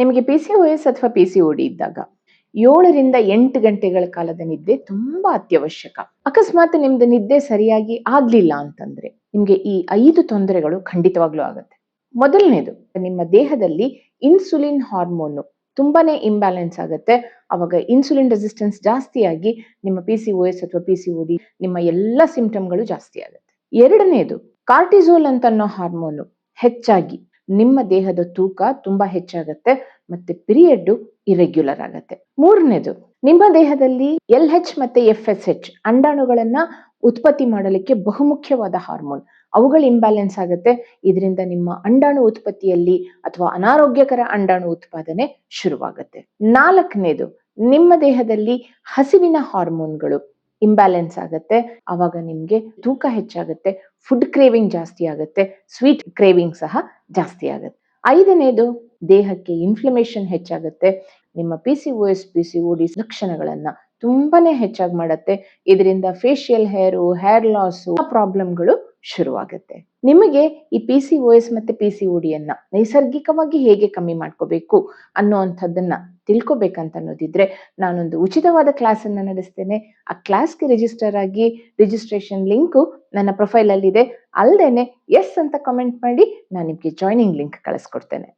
ನಿಮಗೆ P C S ಅಥವಾ P C D ಇದ್ದಾಗ ಏಳರಿಂದ ಎಂಟು ಗಂಟೆಗಳ ಕಾಲದ ನಿದ್ದೆ ತುಂಬಾ ಅತ್ಯವಶ್ಯಕ. ಅಕಸ್ಮಾತ್ ನಿಮ್ದು ನಿದ್ದೆ ಸರಿಯಾಗಿ ಆಗ್ಲಿಲ್ಲ ಅಂತಂದ್ರೆ ನಿಮ್ಗೆ ಈ ಐದು ತೊಂದರೆಗಳು ಖಂಡಿತವಾಗ್ಲೂ ಆಗುತ್ತೆ. ಮೊದಲನೇದು, ನಿಮ್ಮ ದೇಹದಲ್ಲಿ ಇನ್ಸುಲಿನ್ ಹಾರ್ಮೋನು ತುಂಬಾನೇ ಇಂಬ್ಯಾಲೆನ್ಸ್ ಆಗುತ್ತೆ. ಅವಾಗ ಇನ್ಸುಲಿನ್ ರೆಸಿಸ್ಟೆನ್ಸ್ ಜಾಸ್ತಿಯಾಗಿ ನಿಮ್ಮ ಪಿ ಸಿ ಎಸ್ ಅಥವಾ ಪಿ ಸಿ ಡಿ ನಿಮ್ಮ ಎಲ್ಲ ಸಿಂಪ್ಟಮ್ಗಳು ಜಾಸ್ತಿ ಆಗುತ್ತೆ. ಎರಡನೇದು ಕಾರ್ಟಿಸೋಲ್ ಅಂತ ಅನ್ನೋ ಹಾರ್ಮೋನು ಹೆಚ್ಚಾಗಿ ನಿಮ್ಮ ದೇಹದ ತೂಕ ತುಂಬಾ ಹೆಚ್ಚಾಗತ್ತೆ ಮತ್ತೆ ಪಿರಿಯಡ್ ಇರೆಗ್ಯುಲರ್ ಆಗತ್ತೆ. ಮೂರನೇದು, ನಿಮ್ಮ ದೇಹದಲ್ಲಿ ಎಲ್ ಹೆಚ್ ಮತ್ತೆ ಎಫ್ ಎಸ್ ಹೆಚ್ ಅಂಡಾಣುಗಳನ್ನ ಉತ್ಪತ್ತಿ ಮಾಡಲಿಕ್ಕೆ ಬಹುಮುಖ್ಯವಾದ ಹಾರ್ಮೋನ್ ಅವುಗಳ ಇಂಬ್ಯಾಲೆನ್ಸ್ ಆಗುತ್ತೆ. ಇದರಿಂದ ನಿಮ್ಮ ಅಂಡಾಣು ಉತ್ಪತ್ತಿಯಲ್ಲಿ ಅಥವಾ ಅನಾರೋಗ್ಯಕರ ಅಂಡಾಣು ಉತ್ಪಾದನೆ ಶುರುವಾಗುತ್ತೆ. ನಾಲ್ಕನೇದು, ನಿಮ್ಮ ದೇಹದಲ್ಲಿ ಹಸಿವಿನ ಹಾರ್ಮೋನ್ಗಳು ಇಂಬ್ಯಾಲೆನ್ಸ್ ಆಗುತ್ತೆ. ಅವಾಗ ನಿಮ್ಗೆ ತೂಕ ಹೆಚ್ಚಾಗುತ್ತೆ ಫುಡ್ ಕ್ರೇವಿಂಗ್ ಜಾಸ್ತಿ ಆಗುತ್ತೆ ಸ್ವೀಟ್ ಕ್ರೇವಿಂಗ್ ಸಹ ಜಾಸ್ತಿ ಆಗುತ್ತೆ. ಐದನೇದು, ದೇಹಕ್ಕೆ ಇನ್ಫ್ಲಮೇಷನ್ ಹೆಚ್ಚಾಗುತ್ತೆ. ನಿಮ್ಮ P C O S P C O D ಲಕ್ಷಣಗಳನ್ನ ತುಂಬಾನೇ ಹೆಚ್ಚಾಗಿ ಮಾಡುತ್ತೆ. ಇದರಿಂದ ಫೇಶಿಯಲ್ ಹೇರು ಹೇರ್ ಲಾಸು ಪ್ರಾಬ್ಲಮ್ಗಳು ಶುರುವಾಗುತ್ತೆ. ನಿಮಗೆ ಈ ಪಿ ಸಿ ಒ ಎಸ್ ಮತ್ತೆ ಪಿ ಸಿ ಡಿಯನ್ನ ನೈಸರ್ಗಿಕವಾಗಿ ಹೇಗೆ ಕಮ್ಮಿ ಮಾಡ್ಕೋಬೇಕು ಅನ್ನುವಂಥದ್ದನ್ನ ತಿಳ್ಕೊಬೇಕಂತ ಅನ್ನೋದಿದ್ರೆ ನಾನೊಂದು ಉಚಿತವಾದ ಕ್ಲಾಸ್ ಅನ್ನ ನಡೆಸ್ತೇನೆ. ಆ ಕ್ಲಾಸ್ಗೆ ರಿಜಿಸ್ಟರ್ ಆಗಿ ರಿಜಿಸ್ಟ್ರೇಷನ್ ಲಿಂಕು ನನ್ನ ಪ್ರೊಫೈಲ್ ಅಲ್ಲಿ ಇದೆ ಅಲ್ಲದೇನೆ ಎಸ್ ಅಂತ ಕಮೆಂಟ್ ಮಾಡಿ ನಾನು ನಿಮಗೆ ಜಾಯ್ನಿಂಗ್ ಲಿಂಕ್ ಕಳಿಸ್ಕೊಡ್ತೇನೆ.